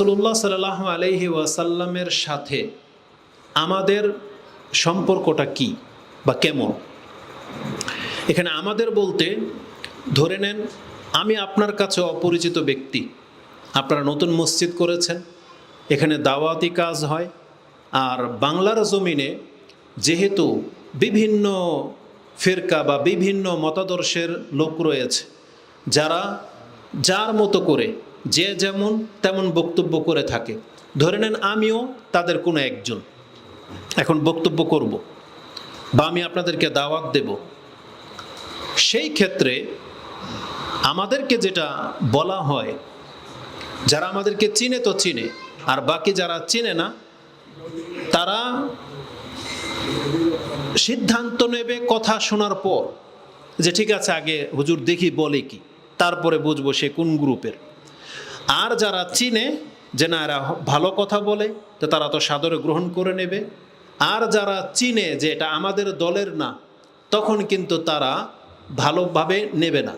রাসুলুল্লাহ সাল্লাহ আলহি ওয়াসাল্লামের সাথে আমাদের সম্পর্কটা কি বা কেমন? এখানে আমাদের বলতে, ধরে নেন, আমি আপনার কাছে অপরিচিত ব্যক্তি। আপনারা নতুন মসজিদ করেছেন, এখানে দাওয়াতি কাজ হয়, আর বাংলার জমিনে যেহেতু বিভিন্ন ফিরকা বা বিভিন্ন মতাদর্শের লোক রয়েছে, যারা, যার মতো করে যে যেমন তেমন বক্তব্য করে থাকে। ধরে নেন আমিও তাদের কোনো একজন। এখন বক্তব্য করব বা আমি আপনাদেরকে দাওয়াত দেব। সেই ক্ষেত্রে আমাদেরকে যেটা বলা হয়, যারা আমাদেরকে চিনে তো চিনে, আর বাকি যারা চিনে না, তারা সিদ্ধান্ত নেবে কথা শোনার পর যে ঠিক আছে, আগে হুজুর দেখি বলে কি, তারপরে বুঝব সে কোন গ্রুপের। আর যারা চিনে যে না, এরা ভালো কথা বলে, তো তারা তো সাদরে গ্রহণ করে নেবে। আর যারা চিনে যে এটা আমাদের দলের না, তখন কিন্তু তারা ভালোভাবে নেবে না।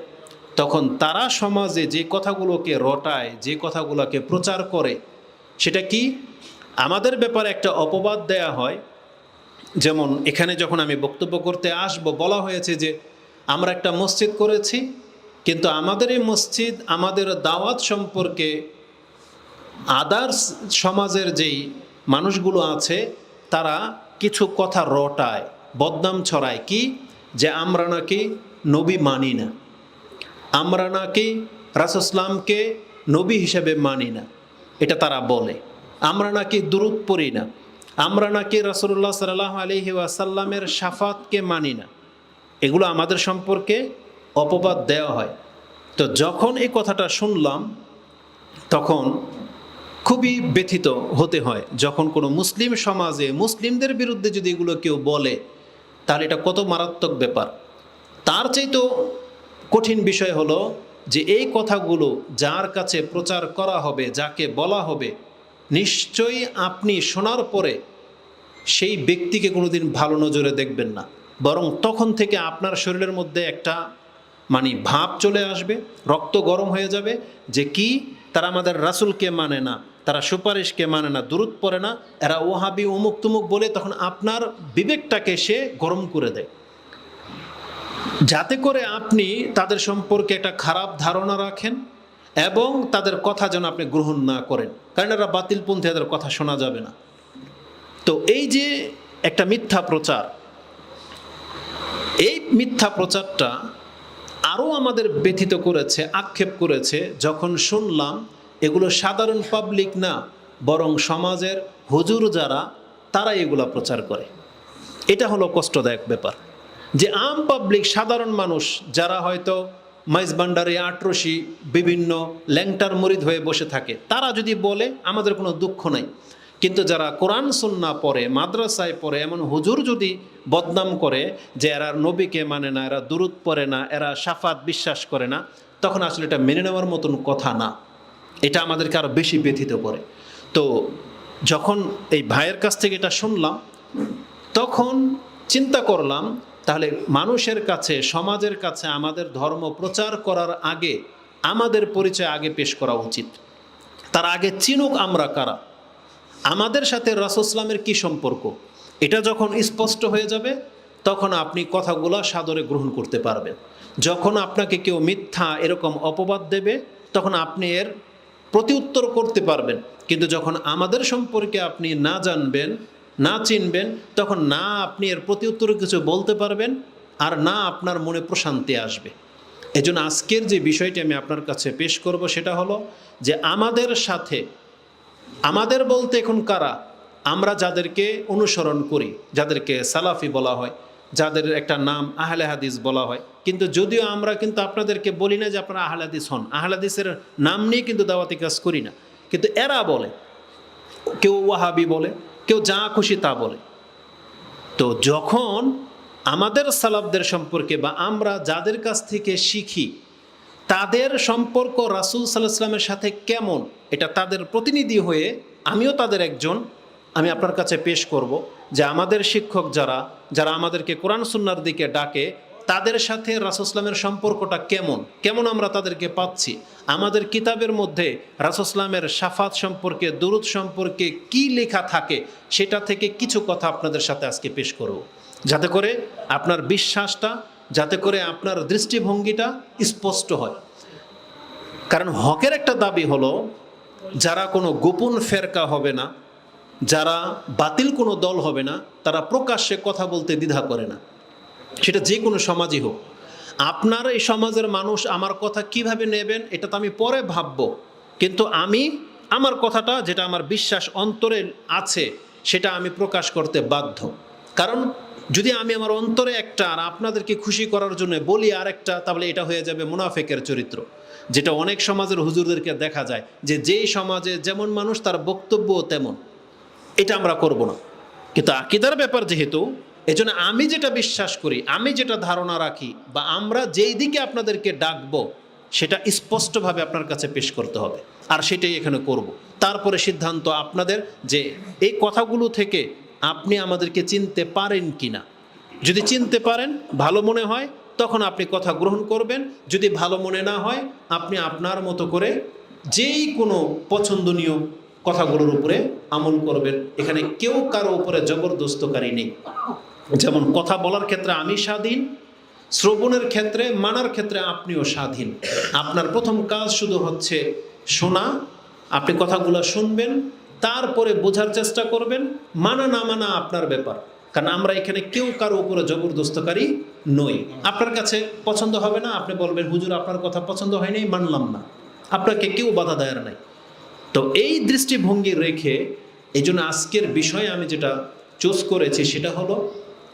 তখন তারা সমাজে যে কথাগুলোকে রটায়, যে কথাগুলোকে প্রচার করে, সেটা কি? আমাদের ব্যাপারে একটা অপবাদ দেয়া হয়। যেমন এখানে যখন আমি বক্তব্য করতে আসব, বলা হয়েছে যে আমরা একটা মসজিদ করেছি কিন্তু আমাদের এই মসজিদ, আমাদের দাওয়াত সম্পর্কে আদার্স সমাজের যেই মানুষগুলো আছে, তারা কিছু কথা রটায়, বদনাম ছড়ায়। কি? যে আমরা নাকি নবী মানি না। আমরা নাকি রাসুসলামকে নবী হিসেবে মানি না। এটা তারা বলে। আমরা নাকি দূরত পড়ি না। আমরা নাকি রাসুল্লাহ সাল্লাহ আলহি আসাল্লামের সাফাতকে মানি না। এগুলো আমাদের সম্পর্কে অপবাদ দেওয়া হয়। তো যখন এই কথাটা শুনলাম, তখন খুবই ব্যথিত হতে হয়। যখন কোনো মুসলিম সমাজে মুসলিমদের বিরুদ্ধে যদি এগুলো কেউ বলে, তাহলে এটা কত মারাত্মক ব্যাপার। তার চাইতেও কঠিন বিষয় হলো যে এই কথাগুলো যার কাছে প্রচার করা হবে, যাকে বলা হবে, নিশ্চয়ই আপনি শোনার পরে সেই ব্যক্তিকে কোনোদিন ভালো নজরে দেখবেন না। বরং তখন থেকে আপনার শরীরের মধ্যে একটা মানে ভাব চলে আসবে, রক্ত গরম হয়ে যাবে, যে কি? তারা আমাদের রাসুলকে মানে না, তারা সুপারিশকে মানে না দূরত পড়ে না। এরা ওহাবি অমুক তুমুক বলে তখন আপনার বিবেকটাকে সে গরম করে দেয়। যাতে করে আপনি তাদের সম্পর্কে একটা খারাপ ধারণা রাখেন এবং তাদের কথা যেন আপনি গ্রহণ না করেন। কারণ এরা বাতিলপন্থী, এদের কথা শোনা যাবে না। তো এই যে একটা মিথ্যা প্রচার, এই মিথ্যা প্রচারটা আরও আমাদের ব্যথিত করেছে, আক্ষেপ করেছে, যখন শুনলাম এগুলো সাধারণ পাবলিক না, বরং সমাজের হুজুর যারা তারা এগুলো প্রচার করে। এটা হলো কষ্টদায়ক ব্যাপার। যে আম পাবলিক সাধারণ মানুষ, যারা হয়তো মাইজবান্ডারে আটরসি, বিভিন্ন ল্যাংটার মরিদ হয়ে বসে থাকে, তারা যদি বলে, আমাদের কোনো দুঃখ নাই। কিন্তু যারা কোরআন, সন্না পড়ে, মাদ্রাসায় পড়ে, এমন হুজুর যদি বদনাম করে যে এরা নবীকে মানে না, এরা দূরত পড়ে না, এরা সাফাত বিশ্বাস করে না, তখন আসলে এটা মেনে নেওয়ার মতন কথা না। এটা আমাদেরকে আরও বেশি ব্যথিত করে। তো যখন এই ভাইয়ের কাছ থেকে এটা শুনলাম, তখন চিন্তা করলাম, তাহলে মানুষের কাছে, সমাজের কাছে আমাদের ধর্ম প্রচার করার আগে আমাদের পরিচয় আগে পেশ করা উচিত। তার আগে চিনুক আমরা কারা? আমাদের সাথে রাসুসলামের কি সম্পর্ক? এটা যখন স্পষ্ট হয়ে যাবে, তখন আপনি কথাগুলো সাদরে গ্রহণ করতে পারবেন। যখন আপনাকে কেউ মিথ্যা এরকম অপবাদ দেবে, তখন আপনি এর প্রতিউত্তর করতে পারবেন। কিন্তু যখন আমাদের সম্পর্কে আপনি না জানবেন, না চিনবেন, তখন না আপনি এর প্রতিউত্তরে কিছু বলতে পারবেন আর না আপনার মনে প্রশান্তি আসবে। এজন্য আজকের যে বিষয়টি আমি আপনার কাছে পেশ করব সেটা হলো যে আমাদের সাথে আমাদের বলতে এখন কারা? আমরা যাদেরকে অনুসরণ করি, যাদেরকে সালাফি বলা হয়, যাদের একটা নাম আহলে হাদিস বলা হয়। কিন্তু যদিও আমরা কিন্তু আপনাদেরকে বলি না যে আপনারা আহলে হাদিস হন। আহলে হাদিসের নাম নিয়ে কিন্তু দাওয়াতি কাজ করি না। কিন্তু এরা বলে, কেউ ওয়াহাবি বলে, কেউ যা খুশি তা বলে। তো যখন আমাদের সালাফদের সম্পর্কে বা আমরা যাদের কাছ থেকে শিখি তাদের সম্পর্ক রাসুল সাল্লাহ সাল্লামের সাথে কেমন? এটা তাদের প্রতিনিধি হয়ে আমিও তাদের একজন, আমি আপনার কাছে পেশ করব যে আমাদের শিক্ষক যারা যারা আমাদেরকে কোরআন সুন্নার দিকে ডাকে, তাদের সাথে রাসুসলামের সম্পর্কটা কেমন? কেমন আমরা তাদেরকে পাচ্ছি? আমাদের কিতাবের মধ্যে রাসুসলামের সাফাত সম্পর্কে, দুরুদ সম্পর্কে কি লেখা থাকে, সেটা থেকে কিছু কথা আপনাদের সাথে আজকে পেশ করব। যাতে করে আপনার বিশ্বাসটা যাতে করে আপনার দৃষ্টিভঙ্গিটা স্পষ্ট হয়। কারণ হকের একটা দাবি হলো, যারা কোনো গোপন ফেরকা হবে না, যারা বাতিল কোনো দল হবে না, তারা প্রকাশ্যে কথা বলতে দ্বিধা করে না। সেটা যে কোনো সমাজই হোক। আপনার এই সমাজের মানুষ আমার কথা কীভাবে নেবেন, এটা তো আমি পরে ভাবব। কিন্তু আমি আমার কথাটা, যেটা আমার বিশ্বাস অন্তরে আছে, সেটা আমি প্রকাশ করতে বাধ্য। কারণ যদি আমি আমার অন্তরে একটা আর আপনাদেরকে খুশি করার জন্য বলি আর একটা তাহলে এটা হয়ে যাবে মুনাফেকের চরিত্র। যেটা অনেক সমাজের হুজুরদেরকে দেখা যায় যে যেই সমাজে যেমন মানুষ তার বক্তব্য তেমন। এটা আমরা করব না। কিন্তু আকিদার ব্যাপার যেহেতু, এজন্য আমি যেটা বিশ্বাস করি, আমি যেটা ধারণা রাখি বা আমরা যেই দিকে আপনাদেরকে ডাকবো, সেটা স্পষ্টভাবে আপনার কাছে পেশ করতে হবে। আর সেটাই এখানে করব। তারপরে সিদ্ধান্ত আপনাদের যে এই কথাগুলো থেকে আপনি আমাদেরকে চিনতে পারেন কি না যদি চিনতে পারেন, ভালো মনে হয়, তখন আপনি কথা গ্রহণ করবেন। যদি ভালো মনে না হয়, আপনি আপনার মতো করে যেই কোনো পছন্দনীয় কথাগুলোর উপরে আমল করবেন। এখানে কেউ কারও উপরে জবরদস্তকারী নেই। যেমন কথা বলার ক্ষেত্রে আমি স্বাধীন, শ্রবণের ক্ষেত্রে, মানার ক্ষেত্রে আপনিও স্বাধীন। আপনার প্রথম কাজ শুধু হচ্ছে শোনা। আপনি কথাগুলো শুনবেন তারপরে বোঝার চেষ্টা করবেন, মানা না মানা আপনার ব্যাপার। কারণ আমরা এখানে কেউ কারও উপরে জবরদস্তকারী নই। আপনার কাছে পছন্দ হবে না, আপনি বলবেন, হুজুর, আপনার কথা পছন্দ হয়নি, মানলাম না। আপনাকে কেউ বাধা দেয়ার নাই। তো এই দৃষ্টিভঙ্গি রেখে এই জন্য আজকের বিষয়ে আমি যেটা চুজ করেছি সেটা হলো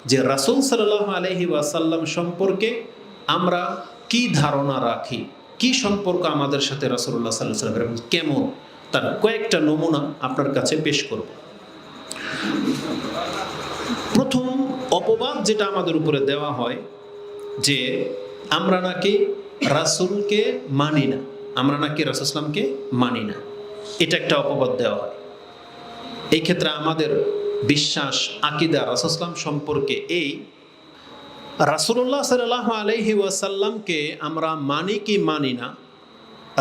যে রাসুল সাল্লাহ আলহি ওয়াসাল্লাম সম্পর্কে আমরা কি ধারণা রাখি? কি সম্পর্ক আমাদের সাথে রাসুল্লাহ সাল্লাহ সাল্লামের কেমন? তার কয়েকটা নমুনা আপনার কাছে পেশ করব। প্রথম অপবাদ যেটা আমাদের উপরে দেওয়া হয় যে আমরা নাকি রাসুলকে মানি না, আমরা নাকি রাসুসলামকে মানি না। এটা একটা অপবাদ দেওয়া হয়। এই ক্ষেত্রে আমাদের বিশ্বাস, আকিদা রাসুসলাম সম্পর্কে এই রাসুল্লাহ সাল্লাহ আলহি ওয়াসাল্লামকে আমরা মানি কি মানি না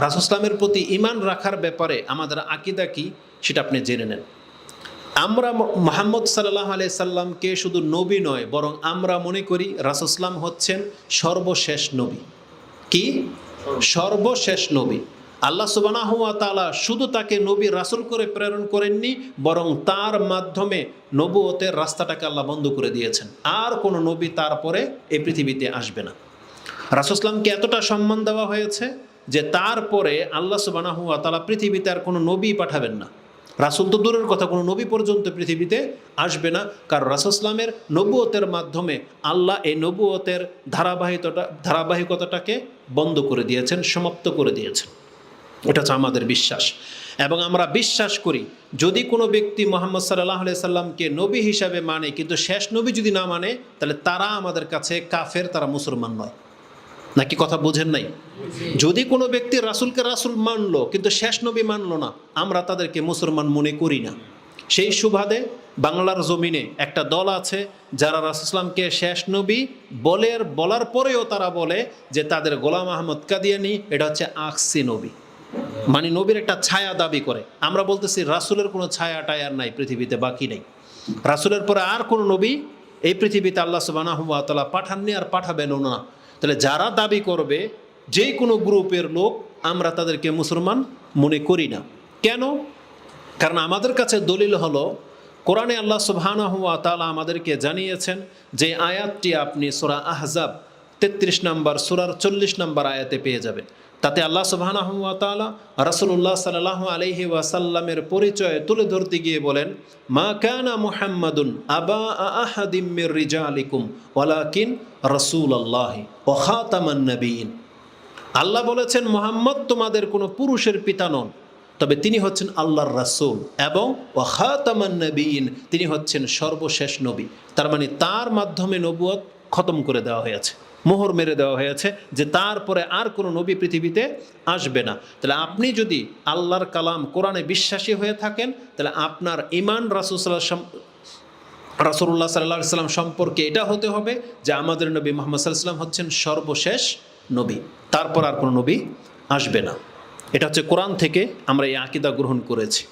রাসুসলামের প্রতি ইমান রাখার ব্যাপারে আমাদের আকিদা কি, সেটা আপনি জেনে নেন। আমরা মোহাম্মদ সাল্লাহ আলি সাল্লামকে শুধু নবী নয়, বরং আমরা মনে করি রাসুসলাম হচ্ছেন সর্বশেষ নবী। কি? সর্বশেষ নবী। আল্লাহ সুবানাহ তালা শুধু তাকে নবী রাসুল করে প্রেরণ করেননি, বরং তার মাধ্যমে নবুয়তের রাস্তাটাকে আল্লাহ বন্ধ করে দিয়েছেন। আর কোনো নবী তারপরে এই পৃথিবীতে আসবে না। রাসুসলামকে এতটা সম্মান দেওয়া হয়েছে যে তারপরে আল্লাহ সুবানাহ তালা পৃথিবীতে আর কোনো নবী পাঠাবেন না। রাসুল তো দূরের কথা, কোনো নবী পর্যন্ত পৃথিবীতে আসবে না। কারণ রাসুসলামের নবুয়তের মাধ্যমে আল্লাহ এই নবুয়তের ধারাবাহিকতা, ধারাবাহিকতাটাকে বন্ধ করে দিয়েছেন, সমাপ্ত করে দিয়েছেন। এটা হচ্ছে আমাদের বিশ্বাস। এবং আমরা বিশ্বাস করি, যদি কোনো ব্যক্তি মোহাম্মদ সাল্লাহ সাল্লামকে নবী হিসাবে মানে কিন্তু শেষ নবী যদি না মানে তাহলে তারা আমাদের কাছে কাফের, তারা মুসলমান নয়। নাকি কথা বোঝেন নাই? যদি কোনো ব্যক্তি রাসুলকে রাসুল মানলো, কিন্তু শেষ নবী মানলো না, আমরা তাদেরকে মুসলমান মনে করি না। সেই সুবাদে বাংলার জমিনে একটা দল আছে, যারা রাসুসলামকে শেষ নবী বলের বলার পরেও তারা বলে যে তাদের গোলাম আহমদ কাদিয়ানি, এটা হচ্ছে আকসি নবী। মানে নবীর একটা ছায়া দাবি করে। আমরা বলতেছি, রাসুলের কোনো ছায়া টায়ার নাই, পৃথিবীতে বাকি নেই। রাসুলের পরে আর কোনো নবী এই পৃথিবীতে আল্লাহ সুবাহ পাঠাননি আর পাঠাবেনও না। তাহলে যারা দাবি করবে, যে কোনো গ্রুপের লোক আমরা তাদেরকে মুসলমান মনে করি না। কেন? কারণ আমাদের কাছে দলিল হলো, কোরআনে আল্লাহ সুবাহ তালা আমাদেরকে জানিয়েছেন যে আয়াতটি আপনি সোরা আহজাব তেত্রিশ নম্বর, সুরার চল্লিশ নম্বর আয়াতে পেয়ে যাবেন। তাতে আল্লাহ তাআলা রাসূলুল্লাহ সাল্লাল্লাহু আলাইহি ওয়াসাল্লামের পরিচয় তুলে ধরতে গিয়ে বলেন, মা কানা মুহাম্মাদুন আবা আহাদিম মির রিজালিকুম, ওয়ালাকিন খাতামান আল্লাহ বলেছেন, মোহাম্মদ তোমাদের কোনো পুরুষের পিতা নন, তবে তিনি হচ্ছেন আল্লাহর রাসূল এবং ওয়াখাতামান নবীন তিনি হচ্ছেন সর্বশেষ নবী। তার মানে তার মাধ্যমে নবুয়ত খতম করে দেওয়া হয়েছে মোহর মেরে দেওয়া হয়েছে যে তারপরে আর কোনো নবী পৃথিবীতে আসবে না। তাহলে আপনি যদি আল্লাহর কালাম কোরআনে বিশ্বাসী হয়ে থাকেন, তাহলে আপনার ইমান রাসুসাল্লাহ রাসুল্লাহ সাল্লাহ সাল্লাম সম্পর্কে এটা হতে হবে যে আমাদের নবী মোহাম্মদ সাল্লাম হচ্ছেন সর্বশেষ নবী। তারপর আর কোনো নবী আসবে না। এটা হচ্ছে কোরআন থেকে আমরা এই আকিদা গ্রহণ করেছি।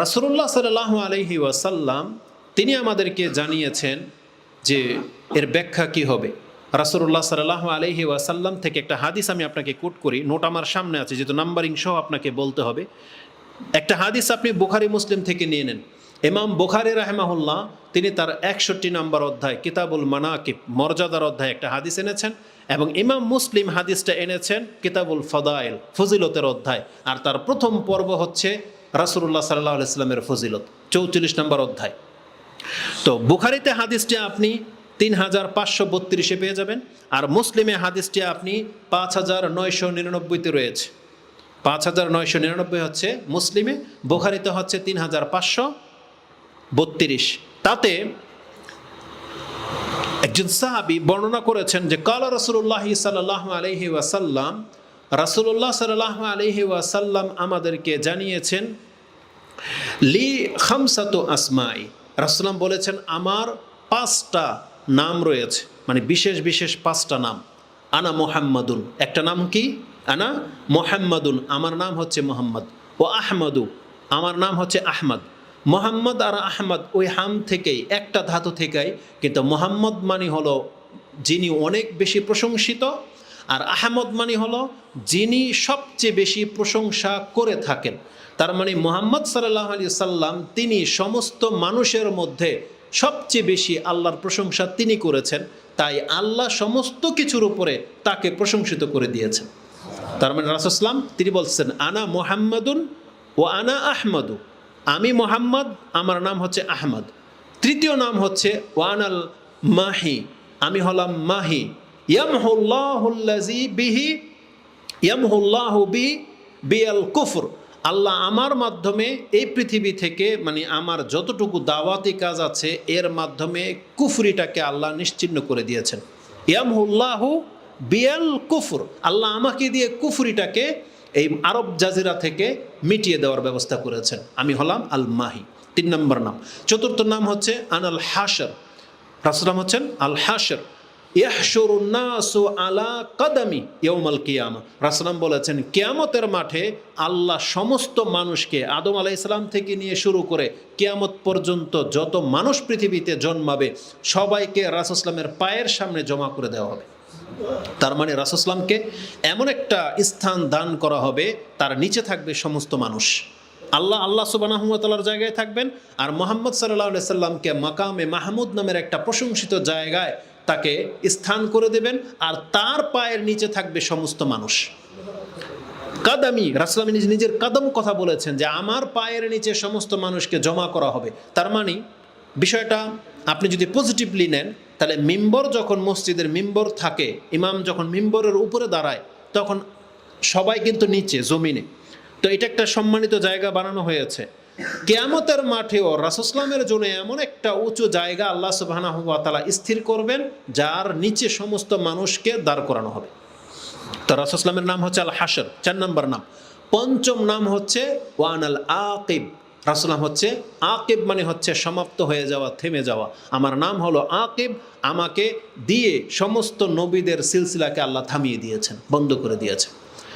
রাসুল্লাহ সাল্লাহ আলহি ওয়াসাল্লাম, তিনি আমাদেরকে জানিয়েছেন যে এর ব্যাখ্যা কি হবে। রাসুল্লাহ সাল্লাহ আলহি ওয়াসাল্লাম থেকে একটা হাদিস আমি আপনাকে কোট করি। নোট আমার সামনে আছে, যেহেতু নাম্বারিং সহ আপনাকে বলতে হবে। একটা হাদিস আপনি বুখারি, মুসলিম থেকে নিয়ে নেন। ইমাম বুখারি রাহেমাহুল্লাহ, তিনি তার একষট্টি নম্বর অধ্যায়, কিতাবুল মানাকিব, মর্যাদার অধ্যায় একটা হাদিস এনেছেন এবং ইমাম মুসলিম হাদিসটা এনেছেন কিতাবুল ফদাইল, ফজিলতের অধ্যায়। আর তার প্রথম পর্ব হচ্ছে রাসুল্লাহ সাল্লাহ ইসলামের ফজিলত চৌচল্লিশ নম্বর অধ্যায়। তো বুখারিতে হাদিসটি আপনি তিন হাজার পাঁচশো বত্রিশে পেয়ে যাবেন। আর মুসলিমে হাদিসটি আপনি পাঁচ হাজার নয়শো নিরানব্বইতে রয়েছে। পাঁচ হাজার নয়শো নিরানব্বই হচ্ছে মুসলিমে, বোখারিতে হচ্ছে তিন হাজার পাঁচশো বত্রিশ। তাতে একজন সাহাবি বর্ণনা করেছেন যে, কালা রসুল্লাহ সাল্লাহ আলহি ওয়াসাল্লাম রাসুল্লাহ সাল্লাহ আলহি ওয়াসাল্লাম আমাদেরকে জানিয়েছেন, লি খামসাতো আসমাই। রাসুলাম বলেছেন, আমার পাঁচটা নাম রয়েছে মানে বিশেষ বিশেষ পাঁচটা নাম। আনা মোহাম্মদুন, একটা নাম কি? আনা মোহাম্মদুন, আমার নাম হচ্ছে মোহাম্মদ। ও আহমদু, আমার নাম হচ্ছে আহমদ। মোহাম্মদ আর আহমদ ওই হাম থেকেই, একটা ধাতু থেকেই, কিন্তু মোহাম্মদ মানে হলো যিনি অনেক বেশি প্রশংসিত, আর আহমদ মানে হলো যিনি সবচেয়ে বেশি প্রশংসা করে থাকেন। তার মানে মোহাম্মদ সাল্লাহ আলি সাল্লাম তিনি সমস্ত মানুষের মধ্যে সবচেয়ে বেশি আল্লাহর প্রশংসা তিনি করেছেন, তাই আল্লাহ সমস্ত কিছুর উপরে তাকে প্রশংসিত করে দিয়েছেন। তার মানে রাসুসলাম তিনি বলছেন, আনা মোহাম্মদুন ও আনা আহমদু। আমি মোহাম্মদ, আমার নাম হচ্ছে আহমদ। তৃতীয় নাম হচ্ছে ওয়ানাল মাহি। আমি হলাম মাহি। ইয়ামহুল্লাহুল্লাজি বিহি, ইয়ামহুল্লাহ বি বিয়াল কুফর। আল্লাহ আমার মাধ্যমে এই পৃথিবী থেকে মানে আমার যতটুকু দাওয়াতি কাজ আছে, এর মাধ্যমে কুফরিটাকে আল্লাহ নিশ্চিন্ন করে দিয়েছেন। ইয়ামহুল্লাহু বিয়াল কুফর। আল্লাহ আমাকে দিয়ে কুফরিটাকে এই আরব জাজিরা থেকে মিটিয়ে দেওয়ার ব্যবস্থা করেছেন। আমি হলাম আল মাহি তিন নম্বর নাম। চতুর্থ নাম হচ্ছে আনাল হাসর রাসুলাম হচ্ছেন আল হাসর ইয়াহসুরুন্নাসু আলা কাদামি ইয়ৌমাল কিয়ামা। রাসলাম বলেছেন, কিয়ামতের মাঠে আল্লাহ সমস্ত মানুষকে আদম আলাহ ইসলাম থেকে নিয়ে শুরু করে কিয়ামত পর্যন্ত যত মানুষ পৃথিবীতে জন্মাবে, সবাইকে রাসুসলামের পায়ের সামনে জমা করে দেওয়া হবে। তার মানে রাসুসলামকে এমন একটা স্থান দান করা হবে, তার নিচে থাকবে সমস্ত মানুষ। আল্লাহ আল্লাহ সুবানাহতালার জায়গায় থাকবেন আর মোহাম্মদ সাল্লাহ সাল্লামকে মাকামে মাহমুদ নামের একটা প্রশংসিত জায়গায় তাকে স্থান করে দেবেন আর তার পায়ের নিচে থাকবে সমস্ত মানুষ। কাদামি রাসলামী নিজ নিজের কাদম কথা বলেছেন যে আমার পায়ের নিচে সমস্ত মানুষকে জমা করা হবে। তার মানে বিষয়টা আপনি যদি পজিটিভলি নেন, তাহলে মিম্বর যখন মসজিদের মিম্বর থাকে, ইমাম যখন মিম্বরের উপরে দাঁড়ায়, তখন সবাই কিন্তু নিচে, জমিনে। তো এটা একটা সম্মানিত জায়গা বানানো হয়েছে। কেয়ামতের মাঠেও রাসুসলামের জন্য এমন একটা উঁচু জায়গা আল্লাহ সুবাহানা স্থির করবেন, যার নিচে সমস্ত মানুষকে দাঁড় করানো হবে। তো রাসুসলামের নাম হচ্ছে আল হাসর চার নম্বর নাম। পঞ্চম নাম হচ্ছে ওয়ান আল আকিব রাসুলাম হচ্ছে আকিব মানে হচ্ছে সমাপ্ত হয়ে যাওয়া, থেমে যাওয়া। আমার নাম হলো আকিব, আমাকে দিয়ে সমস্ত নবীদের সিলসিলাকে আল্লাহ থামিয়ে দিয়েছেন, বন্ধ করে দিয়েছেন।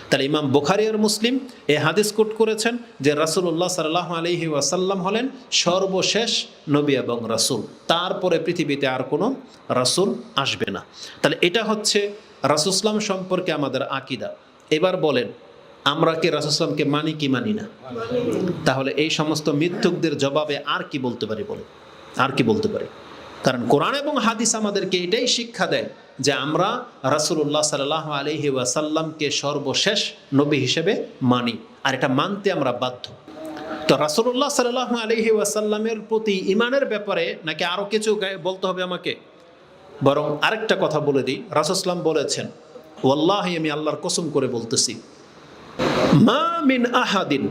তাহলে ইমাম বুখারি আর মুসলিম এ হাদিস কোট করেছেন যে রাসুল্লাহ সাল্লাহ আলহি ওয়াসাল্লাম হলেন সর্বশেষ নবী এবং রাসুল। তারপরে পৃথিবীতে আর কোনো রাসুল আসবে না। তাহলে এটা হচ্ছে রাসুসলাম সম্পর্কে আমাদের আকিদা। এবার বলেন, আমরা কি রাসুসলামকে মানি কি মানি না? তাহলে এই সমস্ত মিথ্যুকদের জবাবে আর কি বলতে পারি বলে আর কি বলতে পারি? কারণ কোরআন এবং হাদিস আমাদেরকে এটাই শিক্ষা দেয় যে আমরা রাসুল্লাহ সাল্লাহ আলহি ওয়াসাল্লামকে সর্বশেষ নবী হিসেবে মানি, আর এটা মানতে আমরা বাধ্য। তো রাসুল্লাহ সাল্লাহ আলহি ওয়াসাল্লামের প্রতি ইমানের ব্যাপারে নাকি আরও কিছু বলতে হবে আমাকে? বরং আরেকটা কথা বলে দিই। রাসুসলাম বলেছেন, ওয়াল্লাহ, আমি আল্লাহর কসম করে বলতেছি, মা মিন আহাদিন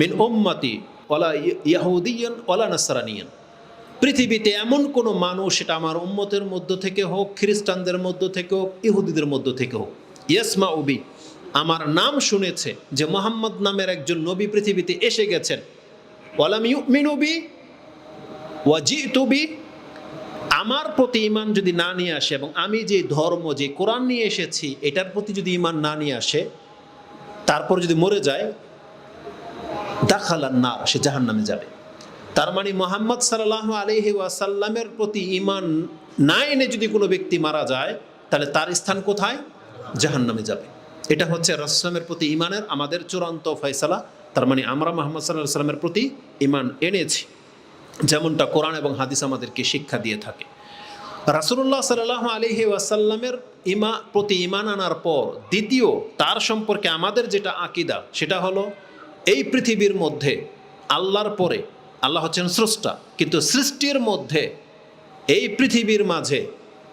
মিন ওম্মাতি ওলা ইয়াহুদিয়ান ওলা নাসারানিয়ান পৃথিবীতে এমন কোনো মানুষ এটা আমার উম্মতের মধ্য থেকে হোক, খ্রিস্টানদের মধ্য থেকে হোক, ইহুদিদের মধ্য থেকে হোক। ইয়েসমা উবি, আমার নাম শুনেছে যে মোহাম্মদ নামের একজন নবী পৃথিবীতে এসে গেছেন। ওয়ালাম আমার প্রতি ইমান যদি না নিয়ে আসে এবং আমি যে ধর্ম, যে কোরআন নিয়ে এসেছি, এটার প্রতি যদি ইমান না নিয়ে আসে, তারপর যদি মরে যায় দাখালার না সে জাহান নামে যাবে। তার মানে মোহাম্মদ সাল্লাহ আলহি ওয়াসাল্লামের প্রতি ইমান না এনে যদি কোনো ব্যক্তি মারা যায়, তাহলে তার স্থান কোথায়? জাহান নামে যাবে। এটা হচ্ছে রাসলামের প্রতি ইমানের আমাদের চূড়ান্ত ফয়সালা। তার মানে আমরা মোহাম্মদ সাল্লাহ সাল্লামের প্রতি ইমান এনেছি। যেমনটা কোরআন এবং হাদিস আমাদেরকে শিক্ষা দিয়ে থাকে। রাসুল্লাহ সাল্লাহ আলহি ওয়াসাল্লামের ইমা প্রতি ইমান আনার পর দ্বিতীয় তার সম্পর্কে আমাদের যেটা আকিদা, সেটা হলো এই পৃথিবীর মধ্যে আল্লাহর পরে আল্লাহ হচ্ছেন স্রষ্টা। কিন্তু সৃষ্টির মধ্যে, এই পৃথিবীর মাঝে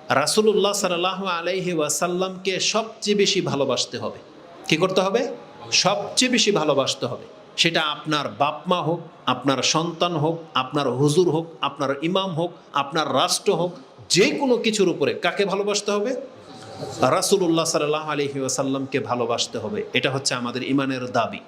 রাসুলুল্লাহ সাল্লাহ আলহি ওয়াসাল্লামকে সবচেয়ে বেশি ভালোবাসতে হবে। কি করতে হবে? সবচেয়ে বেশি ভালোবাসতে হবে। সেটা আপনার বাপমা হোক, আপনার সন্তান হোক, আপনার হুজুর হোক, আপনার ইমাম হোক, আপনার রাষ্ট্র হোক, যে কোনো কিছুর উপরে কাকে ভালোবাসতে হবে? রাসুলুল্লাহ সাল্লাহ আলহি ওয়াসাল্লামকে ভালোবাসতে হবে। এটা হচ্ছে আমাদের ইমানের দাবি।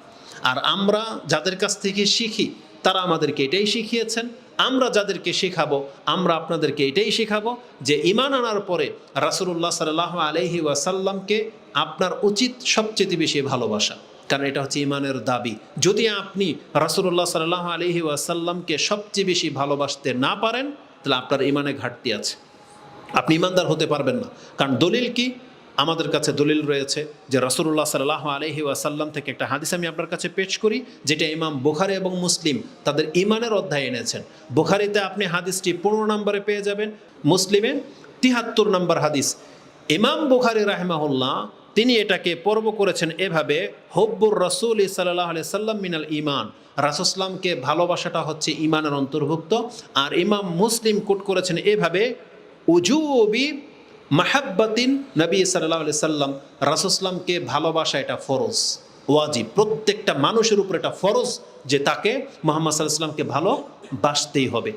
আর আমরা যাদের কাছ থেকে শিখি, তারা আমাদেরকে এটাই শিখিয়েছেন। আমরা যাদেরকে শেখাবো, আমরা আপনাদেরকে এটাই শেখাবো যে ইমান আনার পরে রাসুলুল্লাহ সাল্লাহ আলহি ওয়াসাল্লামকে আপনার উচিত সবচেয়ে বেশি ভালোবাসা। কারণ এটা হচ্ছে ইমানের দাবি। যদি আপনি রাসুল্লাহ সাল্লাহ আলহি ওয়াসাল্লামকে সবচেয়ে বেশি ভালোবাসতে না পারেন, তাহলে আপনার ইমানে ঘাটতি আছে। আপনি ইমানদার হতে পারবেন না। কারণ দলিল কি? আমাদের কাছে দলিল রয়েছে যে রসুল্লাহ সাল্লাহ আলহি ওয়াসাল্লাম থেকে একটা হাদিস আমি আপনার কাছে পেশ করি, যেটা ইমাম বুখারি এবং মুসলিম তাদের ইমানের অধ্যায় এনেছেন। বুখারিতে আপনি হাদিসটি পনেরো নম্বরে পেয়ে যাবেন, মুসলিমে তিহাত্তর নম্বর হাদিস। ইমাম বুখারি রাহমাহুল্লাহ, তিনি এটাকে পর্ব করেছেন এভাবে, হব্বুর রসুল সাল্লাহ সাল্লাম মিনাল ইমান রাসুসলামকে ভালোবাসাটা হচ্ছে ইমানের অন্তর্ভুক্ত। আর ইমাম মুসলিম কোট করেছেন এভাবে উজুবি মাহাব্বাতিন নবী সাল্লাহ সাল্লাম রাসুসলামকে ভালোবাসা এটা ফরজ, ওয়াজিব। প্রত্যেকটা মানুষের উপর এটা ফরজ যে তাকে মোহাম্মদ সাল্লাহ সাল্লামকে ভালোবাসতেই হবে।